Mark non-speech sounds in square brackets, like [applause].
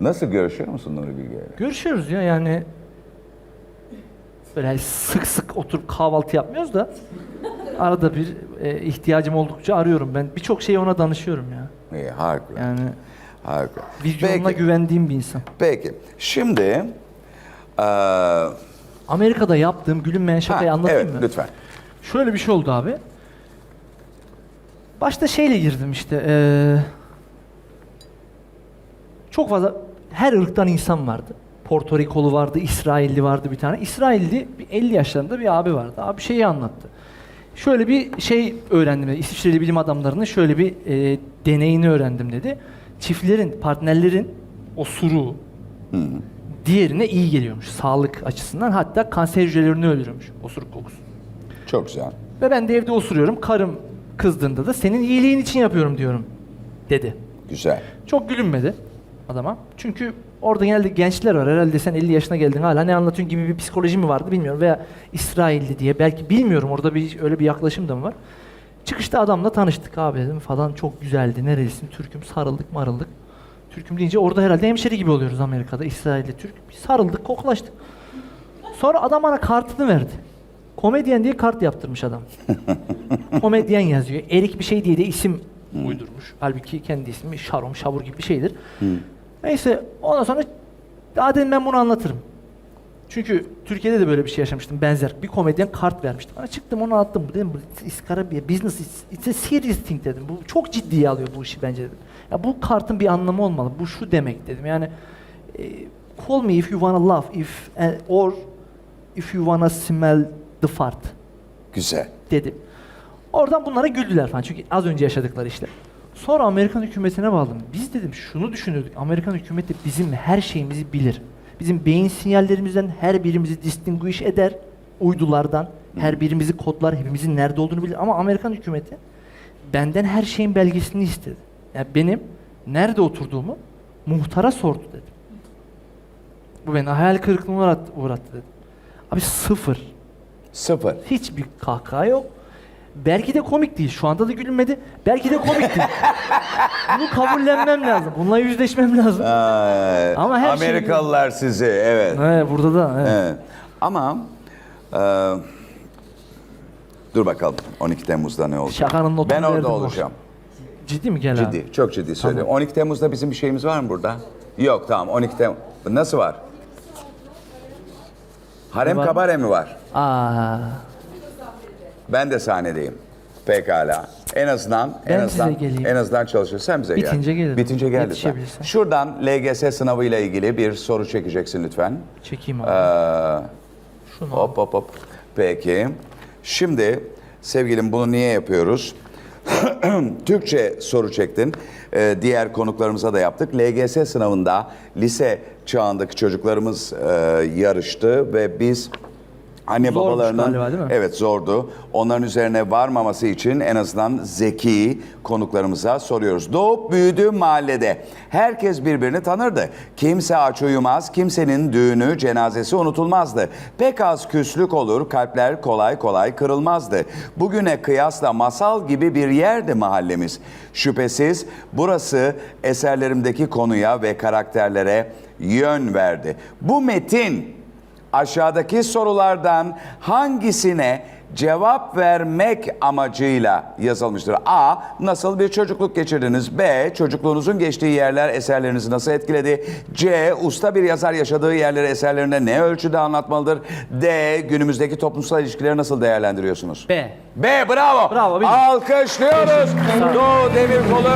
Nasıl görüşüyor musun Nuri Bilge'yle? Görüşüyoruz ya yani. Böyle sık sık oturup kahvaltı yapmıyoruz da arada bir e, ihtiyacım oldukça arıyorum ben. Birçok şeyi ona danışıyorum ya. İyi, harika. Yani Harika. vizyonuna Peki, güvendiğim bir insan. peki. Şimdi eee, Amerika'da yaptığım gülünmeyen şakayı ha, anlatayım evet mı? lütfen. Şöyle bir şey oldu abi. Başta şeyle girdim işte. eee, çok fazla her ırktan insan vardı. Porto Rikolu vardı, İsrailli vardı bir tane. İsrailli bir 50 yaşlarında bir abi vardı. Abi şeyi anlattı. Şöyle bir şey öğrendim dedi. İsviçreli bilim adamlarının şöyle bir eee, deneyini öğrendim dedi. Çiftlerin, partnerlerin osuru diğerine iyi geliyormuş sağlık açısından. Hatta kanser hücrelerini öldürüyormuş osuruk kokusu. Çok güzel. Ve ben de evde osuruyorum. Karım kızdığında da senin iyiliğin için yapıyorum diyorum dedi. Güzel. Çok gülünmedi adama. Çünkü orada genelde gençler var. Herhalde sen 50 yaşına geldin hala ne anlatıyorsun gibi bir psikoloji mi vardı bilmiyorum. Veya İsrailli diye belki bilmiyorum orada bir öyle bir yaklaşım da mı var. Çıkışta adamla tanıştık abi dedim falan çok güzeldi. Nerelisin? Türk'üm. Sarıldık marıldık. Türk'üm deyince orada herhalde hemşeri gibi oluyoruz Amerika'da. İsrail'de Türk. Bir sarıldık koklaştık. Sonra adam bana kartını verdi. Komedyen diye kart yaptırmış adam. [laughs] Komedyen yazıyor. Erik bir şey diye de isim uydurmuş. Halbuki kendi ismi Şarom, Şabur gibi bir şeydir. Neyse ondan sonra daha dedim ben bunu anlatırım. Çünkü Türkiye'de de böyle bir şey yaşamıştım benzer. Bir komedyen kart vermişti. Bana çıktım onu attım. Dedim bu iskara bir business, it's, it's a serious thing dedim. Bu çok ciddiye alıyor bu işi bence dedim. Ya bu kartın bir anlamı olmalı. Bu şu demek dedim. Yani e, call me if you wanna laugh if eh, or if you wanna smell the fart Güzel. dedim. Oradan bunlara güldüler falan çünkü az önce yaşadıkları işte. Sonra Amerikan hükümetine bağladım. Biz dedim şunu düşünüyorduk. Amerikan hükümeti bizim her şeyimizi bilir. Bizim beyin sinyallerimizden her birimizi distinguish eder. Uydulardan her birimizi kodlar. Hepimizin nerede olduğunu bilir. Ama Amerikan hükümeti benden her şeyin belgesini istedi. Yani benim nerede oturduğumu muhtara sordu dedim. Bu beni hayal kırıklığına uğrattı, uğrattı dedim. Abi sıfır. Sıfır. Hiçbir kahkaha yok. Belki de komik değil. Şu anda da gülünmedi. Belki de komik değil. [laughs] Bunu kabullenmem lazım. Bununla yüzleşmem lazım. Ay, Ama her şey- Amerikalılar sizi evet. Evet, burada da. Evet. Evet. Ama e, dur bakalım 12 Temmuz'da ne olacak? Şakanın notunu Ben orada boş. olacağım. Ciddi mi gel abi? Ciddi, çok ciddi söylüyorum. 12 Temmuz'da bizim bir şeyimiz var mı burada? Yok tamam 12 Temmuz. Nasıl var? Harem var? kabare mi var? Aa, Ben de sahnedeyim. Pekala. En azından en Ben azından size geleyim. en azından çalışır. Sen bize gel. Bitince gelirim. Bitince gel lütfen. Şuradan LGS sınavıyla ilgili bir soru çekeceksin lütfen. çekeyim abi. Ee, Şunu. Hop hop hop. Peki. Şimdi sevgilim bunu niye yapıyoruz? [clears throat] Türkçe soru çektin. Ee, diğer konuklarımıza da yaptık. LGS sınavında lise çağındaki çocuklarımız e, yarıştı ve biz anne Zormuş babalarının galiba, değil mi? evet zordu. Onların üzerine varmaması için en azından zeki konuklarımıza soruyoruz. Doğup büyüdüğü mahallede herkes birbirini tanırdı. Kimse aç uyumaz, kimsenin düğünü, cenazesi unutulmazdı. Pek az küslük olur, kalpler kolay kolay kırılmazdı. Bugüne kıyasla masal gibi bir yerdi mahallemiz. Şüphesiz burası eserlerimdeki konuya ve karakterlere yön verdi. Bu metin aşağıdaki sorulardan hangisine cevap vermek amacıyla yazılmıştır? A. Nasıl bir çocukluk geçirdiniz? B. Çocukluğunuzun geçtiği yerler eserlerinizi nasıl etkiledi? C. Usta bir yazar yaşadığı yerleri eserlerinde ne ölçüde anlatmalıdır? D. Günümüzdeki toplumsal ilişkileri nasıl değerlendiriyorsunuz? B. B. Bravo. Bravo, bildim. Alkışlıyoruz. Doğu Demirkolu.